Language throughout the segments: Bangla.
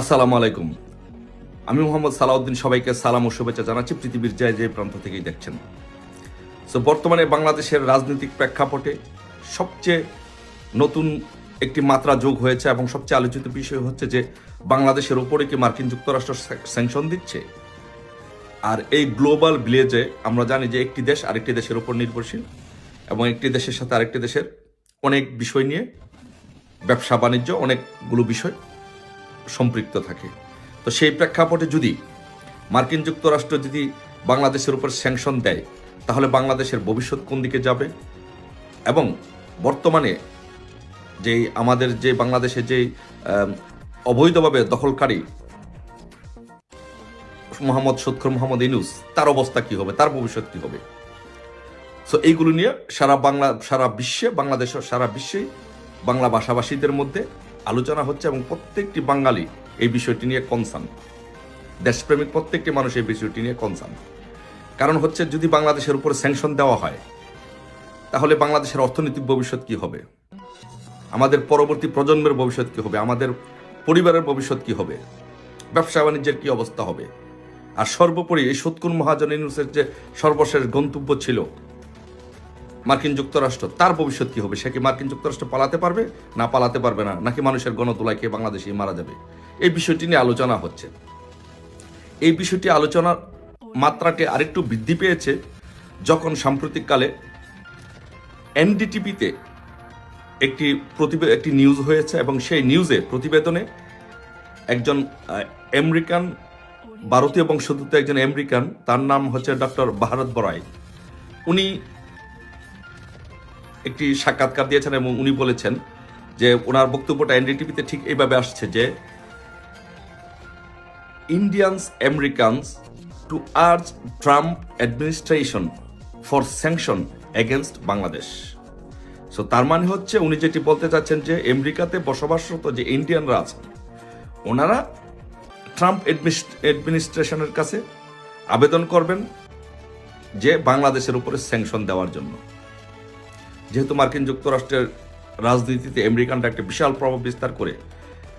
আসসালামু আলাইকুম। আমি মোহাম্মদ সালাউদ্দিন সবাইকে সালাম ও শুভেচ্ছা জানাচ্ছি পৃথিবীর যায় যে প্রান্ত থেকেই দেখছেন। সো বর্তমানে বাংলাদেশের রাজনৈতিক প্রেক্ষাপটে সবচেয়ে নতুন একটি মাত্রা যোগ হয়েছে এবং সবচেয়ে আলোচিত বিষয় হচ্ছে যে বাংলাদেশের ওপরে কি মার্কিন যুক্তরাষ্ট্র স্যাংশন দিচ্ছে? আর এই গ্লোবাল ভিলেজে আমরা জানি যে একটি দেশ আরেকটি দেশের ওপর নির্ভরশীল এবং একটি দেশের সাথে আরেকটি দেশের অনেক বিষয় নিয়ে ব্যবসা বাণিজ্য অনেকগুলো বিষয় সম্পৃক্ত থাকে। তো সেই প্রেক্ষাপটে যদি মার্কিন যুক্তরাষ্ট্র যদি বাংলাদেশের উপর স্যাংশন দেয়, তাহলে বাংলাদেশের ভবিষ্যৎ কোন দিকে যাবে? এবং বর্তমানে যে আমাদের যে বাংলাদেশে যে অবৈধভাবে দখলকারী মোহাম্মদ সৎখর মোহাম্মদ ইনুস তার অবস্থা কি হবে? তার ভবিষ্যৎ কি হবে? সো এইগুলো নিয়ে সারা বাংলা, সারা বিশ্বে, বাংলাদেশ সারা বিশ্বেই বাংলা ভাষাভাষীদের মধ্যে আলোচনা হচ্ছে এবং প্রত্যেকটি বাঙালি এই বিষয়টি নিয়ে কনসার্ন দেশপ্রেমিক প্রত্যেকটি মানুষ এই বিষয়টি নিয়ে কনসার্ন কারণ হচ্ছে যদি বাংলাদেশের উপরে স্যাংশন দেওয়া হয়, তাহলে বাংলাদেশের অর্থনৈতিক ভবিষ্যৎ কি হবে? আমাদের পরবর্তী প্রজন্মের ভবিষ্যৎ কি হবে? আমাদের পরিবারের ভবিষ্যৎ কি হবে? ব্যবসা বাণিজ্যের কি অবস্থা হবে? আর সর্বোপরি এই সৎকুর মহাজন ইউনুসের যে সর্বশেষ গন্তব্য ছিল মার্কিন যুক্তরাষ্ট্র, তার ভবিষ্যৎ কি হবে? সে কি মার্কিন যুক্তরাষ্ট্র পালাতে পারবে? না, পালাতে পারবে না। নাকি মানুষের গণতোলায় খেয়ে বাংলাদেশে মারা যাবে? এই বিষয়টি নিয়ে আলোচনা হচ্ছে। এই বিষয়টি আলোচনার মাত্রাটি আরেকটু বৃদ্ধি পেয়েছে যখন সাম্প্রতিককালে এনডিটিভিতে একটি প্রতিবে, একটি নিউজ হয়েছে এবং সেই নিউজে প্রতিবেদনে একজন আমেরিকান, ভারতীয় বংশোদ্ভূত একজন আমেরিকান, তার নাম হচ্ছে ডক্টর ভারত বরাই উনি একটি সাক্ষাৎকার দিয়েছেন এবং উনি বলেছেন যে ওনার বক্তব্যটা এনডিটিভিতে ঠিক এইভাবে আসছে যে Indians Americans to urge Trump administration for sanction against Bangladesh so তার মানে হচ্ছে উনি যেটি বলতে চাচ্ছেন যে আমেরিকাতে বসবাসরত যে ইন্ডিয়ানরা আছে ওনারা ট্রাম্প অ্যাডমিনিস্ট্রেশনের কাছে আবেদন করবেন যে বাংলাদেশের উপরে স্যাংশন দেওয়ার জন্য। যেহেতু মার্কিন যুক্তরাষ্ট্রের রাজনীতিতে আমেরিকানরা একটা বিশাল প্রভাব বিস্তার করে,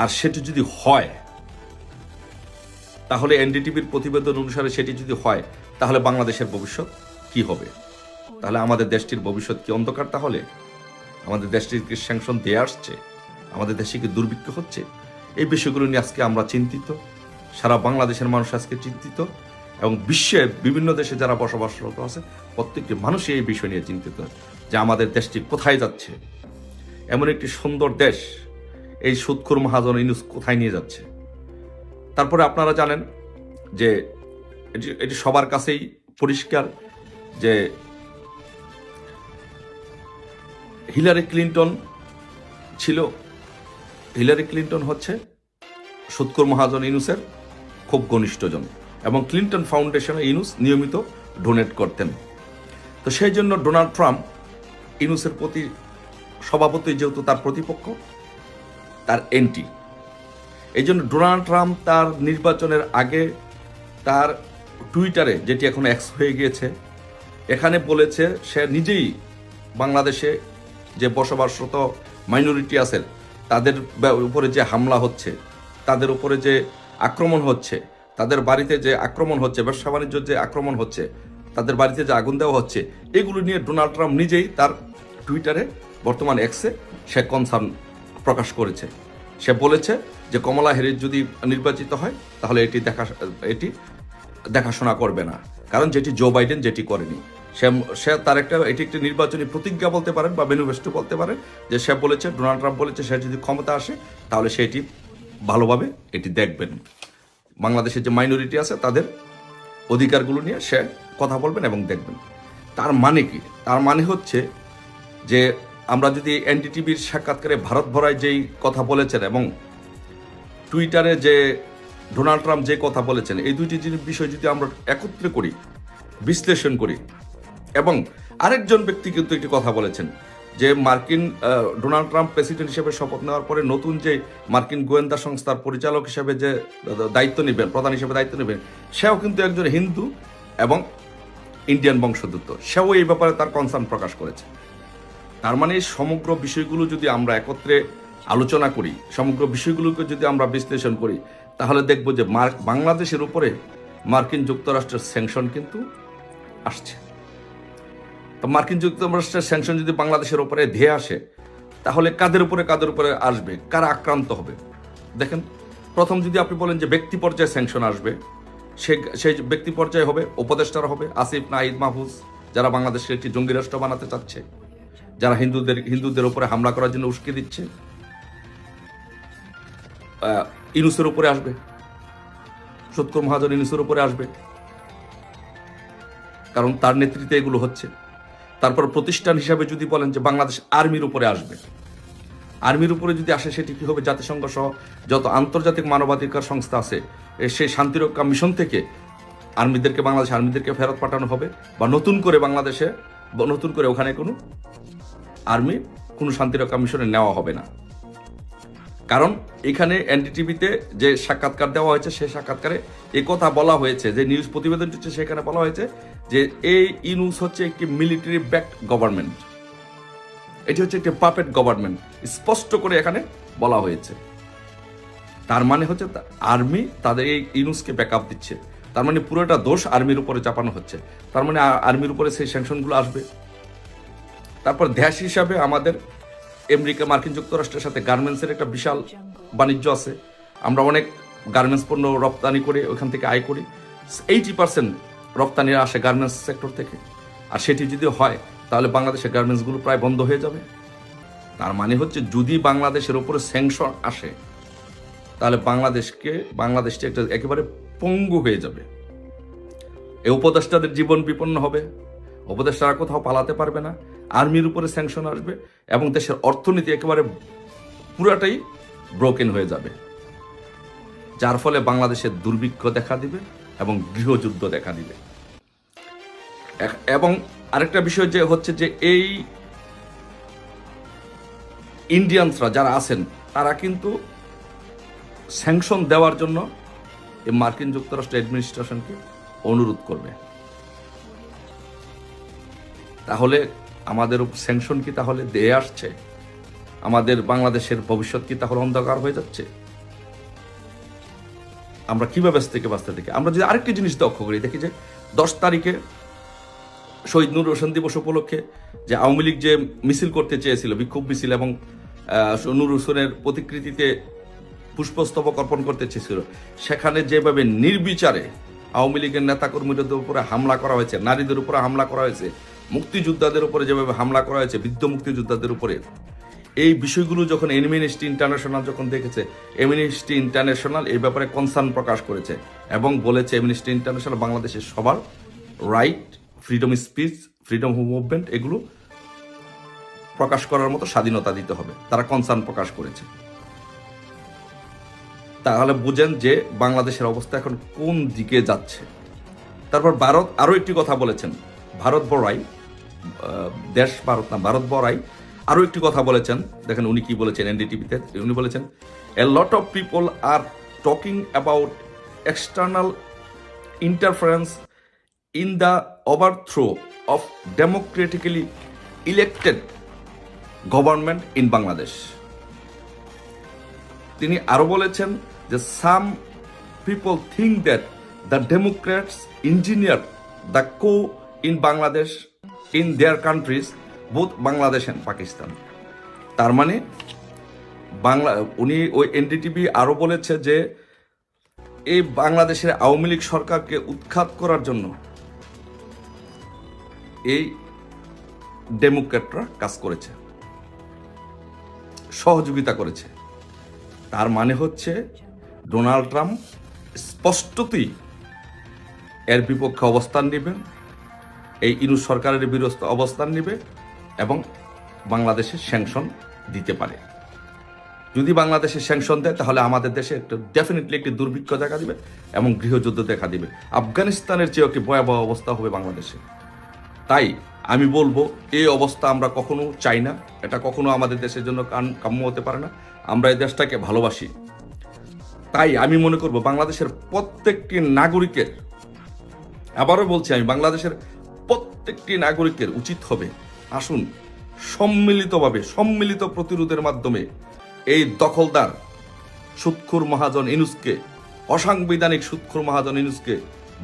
আর সেটি যদি হয়, তাহলে এনডিটিভির প্রতিবেদন অনুসারে সেটি যদি হয়, তাহলে বাংলাদেশের ভবিষ্যৎ কি হবে? তাহলে আমাদের দেশটির ভবিষ্যৎ কি অন্ধকার তাহলে? আমাদের দেশটির কি স্যাংশন দিয়ে আসছে? আমাদের দেশে কি দুর্ভিক্ষ হচ্ছে? এই বিষয়গুলো নিয়ে আজকে আমরা চিন্তিত। সারা বাংলাদেশের মানুষ আজকে চিন্তিত। এবং বিশ্বের বিভিন্ন দেশে যারা বসবাসরত আছে, প্রত্যেকটি মানুষই এই বিষয় নিয়ে চিন্তিত। যে আমাদের দেশটি কোথায় যাচ্ছে। এমন একটি সুন্দর দেশ এই সুৎখুর মহাজন ইনুস কোথায় নিয়ে যাচ্ছে। তারপরে আপনারা জানেন যে এটি এটি সবার কাছেই পরিষ্কার যে হিলারি ক্লিন্টন ছিল। হিলারি ক্লিন্টন হচ্ছে সুৎকর মহাজন ইনুসের খুব ঘনিষ্ঠজন এবং ক্লিন্টন ফাউন্ডেশনে ইনুস নিয়মিত ডোনেট করতেন। তো সেই জন্য ডোনাল্ড ট্রাম্প ইনুসের প্রতি সভাপতি যেহেতু তার প্রতিপক্ষ, তার এন্টি। এই জন্য ডোনাল্ড ট্রাম্প তার নির্বাচনের আগে তার টুইটারে, যেটি এখন এক্স হয়ে গিয়েছে, এখানে বলেছে সে নিজেই বাংলাদেশে যে বসবাসরত মাইনরিটি আছেন তাদের উপরে যে হামলা হচ্ছে, তাদের উপরে যে আক্রমণ হচ্ছে, তাদের বাড়িতে যে আক্রমণ হচ্ছে ব্যবসা বাণিজ্য যে আক্রমণ হচ্ছে তাদের বাড়িতে যে আগুন দেওয়া হচ্ছে, এগুলো নিয়ে ডোনাল্ড ট্রাম্প নিজেই তার টুইটারে বর্তমান এক্সে সে কনসার্ন প্রকাশ করেছে। সে বলেছে যে কমলা হ্যারিস যদি নির্বাচিত হয়, তাহলে এটি দেখা, এটি দেখাশোনা করবে না। কারণ যেটি জো বাইডেন যেটি করেনি। সে সে তার একটা, এটি একটি নির্বাচনী প্রতিজ্ঞা বলতে পারেন বা ম্যানিফেস্টো বলতে পারেন যে সে বলেছে, ডোনাল্ড ট্রাম্প বলেছে, সে যদি ক্ষমতা আসে, তাহলে সে এটি ভালোভাবে এটি দেখবেন। বাংলাদেশের যে মাইনরিটি আছে, তাদের অধিকারগুলো নিয়ে সে কথা বলবেন এবং দেখবেন। তার মানে কি? তার মানে হচ্ছে যে আমরা যদি এনডিটিভির সাক্ষাৎকারে ভারত ভরায় যেই কথা বলেছেন এবং টুইটারে যে ডোনাল্ড ট্রাম্প যে কথা বলেছেন, এই দুইটি বিষয় যদি আমরা একত্রে করি, বিশ্লেষণ করি এবং আরেকজন ব্যক্তি কিন্তু একটি কথা বলেছেন যে মার্কিন ডোনাল্ড ট্রাম্প প্রেসিডেন্ট হিসেবে শপথ নেওয়ার পরে নতুন যে মার্কিন গোয়েন্দা সংস্থার পরিচালক হিসেবে যে দায়িত্ব নেবেন, প্রধান হিসেবে দায়িত্ব নেবেন, সেও কিন্তু একজন হিন্দু এবং ইন্ডিয়ান বংশোদ্ভূত। সেও এই ব্যাপারে তার কনসার্ন প্রকাশ করেছে। তার মানে সমগ্র বিষয়গুলো যদি আমরা একত্রে আলোচনা করি, সমগ্র বিষয়গুলোকে যদি আমরা বিশ্লেষণ করি, তাহলে দেখব যে মার- বাংলাদেশের উপরে মার্কিন যুক্তরাষ্ট্রের স্যাংশন কিন্তু আসছে। তো মার্কিন যুক্তরাষ্ট্রের স্যাংশন যদি বাংলাদেশের উপরে ধেয়ে আসে, তাহলে কাদের উপরে কাদের উপরে আসবে? কারা আক্রান্ত হবে? দেখেন, প্রথম যদি আপনি বলেন যে ব্যক্তি পর্যায়ে স্যাংশন আসবে সে সেই ব্যক্তি পর্যায়ে হবে, উপদেষ্টারা হবে, আসিফ, নাহিদ, মাহফুজ, যারা বাংলাদেশকে একটি জঙ্গি রাষ্ট্র বানাতে চাচ্ছে, যারা হিন্দুদের হিন্দুদের উপরে হামলা করার জন্য উস্কে দিচ্ছে ইনুসের উপরে আসবে, সত্তর মহাজন ইনুসের উপরে আসবে, কারণ তার নেতৃত্বে এগুলো হচ্ছে। তারপর প্রতিষ্ঠান হিসাবে যদি বলেন যে বাংলাদেশ আর্মির উপরে আসবে, আর্মির উপরে যদি আসে সেটি কি হবে? জাতিসংঘ সহ যত আন্তর্জাতিক মানবাধিকার সংস্থা আছে সেই শান্তিরক্ষা মিশন থেকে আর্মিদেরকে, বাংলাদেশ আর্মিদেরকে ফেরত পাঠানো হবে বা নতুন করে বাংলাদেশে নতুন করে ওখানে কোনো আর্মি কোনো শান্তিরক্ষা মিশনে নেওয়া হবে না। কারণ এখানে এনডিটিভিতে যে সাক্ষাৎকার দেওয়া হয়েছে সেই সাক্ষাৎকারে এ কথা বলা হয়েছে, যে নিউজ প্রতিবেদন হচ্ছে সেখানে বলা হয়েছে যে এই ইনুস হচ্ছে একটি মিলিটারি ব্যাকড গভর্নমেন্ট এটি হচ্ছে একটি পাপেট গভর্নমেন্ট স্পষ্ট করে এখানে বলা হয়েছে। তার মানে হচ্ছে আর্মি তাদের এই ইনুসকে ব্যাকআপ দিচ্ছে। তার মানে পুরোটা দোষ আর্মির উপরে চাপানো হচ্ছে। তার মানে আর্মির উপরে সেই স্যাংশনগুলো আসবে। তারপর দেশ হিসাবে আমাদের আমেরিকা মার্কিন যুক্তরাষ্ট্রের সাথে গার্মেন্টসের একটা বিশাল বাণিজ্য আছে। আমরা অনেক গার্মেন্টস পণ্য রপ্তানি করে ওখান থেকে আয় করি। এইটি পার্সেন্ট রপ্তানি আসে গার্মেন্টস সেক্টর থেকে। আর সেটি যদি হয়, তাহলে বাংলাদেশের গার্মেন্টসগুলো প্রায় বন্ধ হয়ে যাবে। তার মানে হচ্ছে যদি বাংলাদেশের উপরে স্যাংশন আসে তাহলে বাংলাদেশকে, বাংলাদেশটা একটা একেবারে পঙ্গু হয়ে যাবে। এই উপদেষ্টাদের জীবন বিপন্ন হবে। উপদেষ্টারা কোথাও পালাতে পারবে না। আর্মির উপরে স্যাংশন আসবে এবং দেশের অর্থনীতি একেবারে পুরাটাই ব্রোকেন হয়ে যাবে। যার ফলে বাংলাদেশের দুর্ভিক্ষ দেখা দিবে এবং গৃহযুদ্ধ দেখা দিবে। এবং আরেকটা বিষয় যে হচ্ছে যে এই ইন্ডিয়ানসরা যারা আছেন, তারা কিন্তু স্যাংশন দেওয়ার জন্য এই মার্কিন যুক্তরাষ্ট্র অ্যাডমিনিস্ট্রেশনকে অনুরোধ করবে। তাহলে আমাদের স্যাংশন কি তাহলে দেয়ে আসছে? আমাদের বাংলাদেশের ভবিষ্যৎ কি তাহলে অন্ধকার হয়ে যাচ্ছে? আমরা কীভাবে থেকে বাঁচতে থেকে? আমরা যদি আরেকটি জিনিস লক্ষ্য করি, দেখি যে দশ তারিখে শহীদ নূর হোসেন দিবস উপলক্ষে যে আওয়ামী লীগ যে মিছিল করতে চেয়েছিল, বিক্ষোভ মিছিল এবং নূর হোসেনের প্রতিকৃতিতে পুষ্পস্তবক অর্পণ করতে চেয়েছিল। সেখানে যেভাবে নির্বিচারে আওয়ামী লীগের নেতাকর্মীদের উপরে হামলা করা হয়েছে, নারীদের উপরে হামলা করা হয়েছে, মুক্তিযোদ্ধাদের উপরে যেভাবে হামলা করা হয়েছে, বৃদ্ধ মুক্তিযোদ্ধাদের উপরে, এই বিষয়গুলো যখন এমিনিস্ট্রি ইন্টারন্যাশনাল যখন দেখেছে এমিনিস্ট্রি ইন্টারন্যাশনাল এই ব্যাপারে কনসার্ন প্রকাশ করেছে এবং বলেছে এমিনিস্ট্রি ইন্টারন্যাশনাল বাংলাদেশের সবার right freedom speech freedom movement এগুলো প্রকাশ করার মতো স্বাধীনতা দিতে হবে। তারা কনসার্ন প্রকাশ করেছে। তাহলে বুঝেন যে বাংলাদেশের অবস্থা এখন কোন দিকে যাচ্ছে। তারপর ভারত আরও একটি কথা বলেছেন। ভারত বড়াই দেশ ভারত না, ভারত বড়াই, আরও একটি কথা বলেছেন। দেখেন উনি কি বলেছেন এনডিটিভিতে, উনি বলেছেন a lot of people are talking about external interference in the overthrow of democratically elected government in Bangladesh তিনি আরও বলেছেন যে some people think that the Democrats engineer the coup in Bangladesh in their countries both Bangladesh and Pakistan তার মানে বাংলা, উনি ওই এনডিটিভি আরও বলেছে যে এই বাংলাদেশের আওয়ামী লীগ সরকারকে উৎখাত করার জন্য এই ডেমোক্রেটরা কাজ করেছে, সহযোগিতা করেছে। তার মানে হচ্ছে ডোনাল্ড ট্রাম্প স্পষ্টতই এর বিপক্ষে অবস্থান নেবেন এই ইনু সরকারের বিরুদ্ধে অবস্থান নেবে এবং বাংলাদেশে স্যাংশন দিতে পারে। যদি বাংলাদেশে স্যাংশন দেয়, তাহলে আমাদের দেশে একটা ডেফিনেটলি একটি দুর্ভিক্ষ দেখা দিবে এবং গৃহযুদ্ধ দেখা দিবে। আফগানিস্তানের চেয়েও একটি ভয়াবহ অবস্থা হবে বাংলাদেশে। তাই আমি বলব, এই অবস্থা আমরা কখনো চাই না। এটা কখনো আমাদের দেশের জন্য কাম্য হতে পারে না। আমরা এই দেশটাকে ভালোবাসি। তাই আমি মনে করব বাংলাদেশের প্রত্যেকটি নাগরিকের, আবারও বলছি আমি, বাংলাদেশের প্রত্যেকটি নাগরিকের উচিত হবে, আসুন, সম্মিলিতভাবে, সম্মিলিত প্রতিরোধের মাধ্যমে এই দখলদার সুৎখুর মহাজন ইনুসকে, অসাংবিধানিক সুৎখুর মহাজন ইনুসকে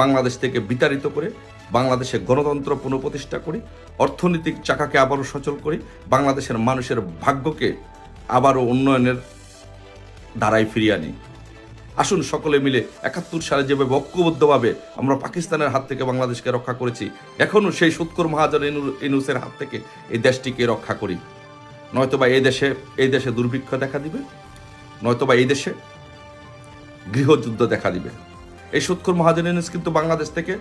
বাংলাদেশ থেকে বিতাড়িত করে, বাংলাদেশে গণতন্ত্র পুনঃপ্রতিষ্ঠা করি, অর্থনৈতিক চাকাকে আবারও সচল করি, বাংলাদেশের মানুষের ভাগ্যকে আবারও উন্নয়নের ধারায় ফিরিয়ে আনি। আসুন সকলে মিলে একাত্তর সালে যেভাবে ঐক্যবদ্ধভাবে আমরা পাকিস্তানের হাত থেকে বাংলাদেশকে রক্ষা করেছি এখনও সেই সুৎকর মহাজন ইনু- ইনুসের হাত থেকে এই দেশটিকে রক্ষা করি। নয়তোবা এই দেশে এই দেশে দুর্ভিক্ষ দেখা দিবে নয়তোবা এই দেশে গৃহযুদ্ধ দেখা দিবে। এই সুৎকর মহাজন ইনুস কিন্তু বাংলাদেশ থেকে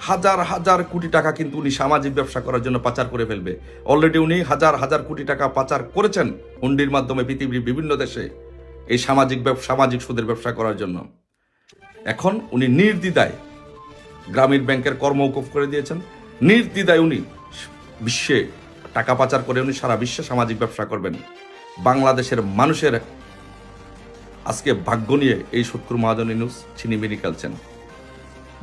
হাজার হাজার কোটি টাকা কিন্তু উনি সামাজিক ব্যবসা করার জন্য পাচার করে ফেলবে। অলরেডি উনি হাজার হাজার কোটি টাকা পাচার করেছেন, হুন্ডির মাধ্যমে পৃথিবীর বিভিন্ন দেশে। এই সামাজিক সামাজিক সুদের ব্যবসা করার জন্য। এখন উনি নির্দ্বিধায় গ্রামীণ ব্যাংকের কর্মৌকুফ করে দিয়েছেন। নির্দ্বিধায় উনি বিশ্বে টাকা পাচার করে উনি সারা বিশ্বে সামাজিক ব্যবসা করবেন। বাংলাদেশের মানুষের আজকে ভাগ্য নিয়ে এই শত্রু মহাজন ইনুস ছিনিমিনি খেলছেন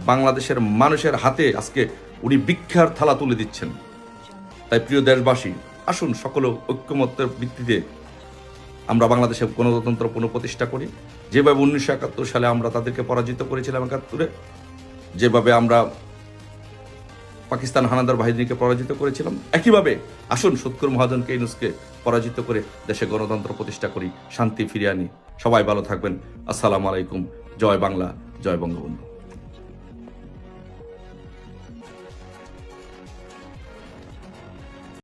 বাংলাদেশের মানুষের হাতে আজকে উনি ভিক্ষার থালা তুলে দিচ্ছেন। তাই প্রিয় দেশবাসী, আসুন সকল ঐক্যমত্যের ভিত্তিতে আমরা বাংলাদেশে গণতন্ত্র পুনঃপ্রতিষ্ঠা করি। যেভাবে উনিশশো একাত্তর সালে আমরা তাদেরকে পরাজিত করেছিলাম একাত্তরে, যেভাবে আমরা পাকিস্তান হানাদার বাহিনীকে পরাজিত করেছিলাম, একইভাবে আসুন সৎকুর মহাজনকে ইনুসকে পরাজিত করে দেশে গণতন্ত্র প্রতিষ্ঠা করি, শান্তি ফিরিয়ে আনি। সবাই ভালো থাকবেন। আসসালামু আলাইকুম। জয় বাংলা, জয় বঙ্গবন্ধু।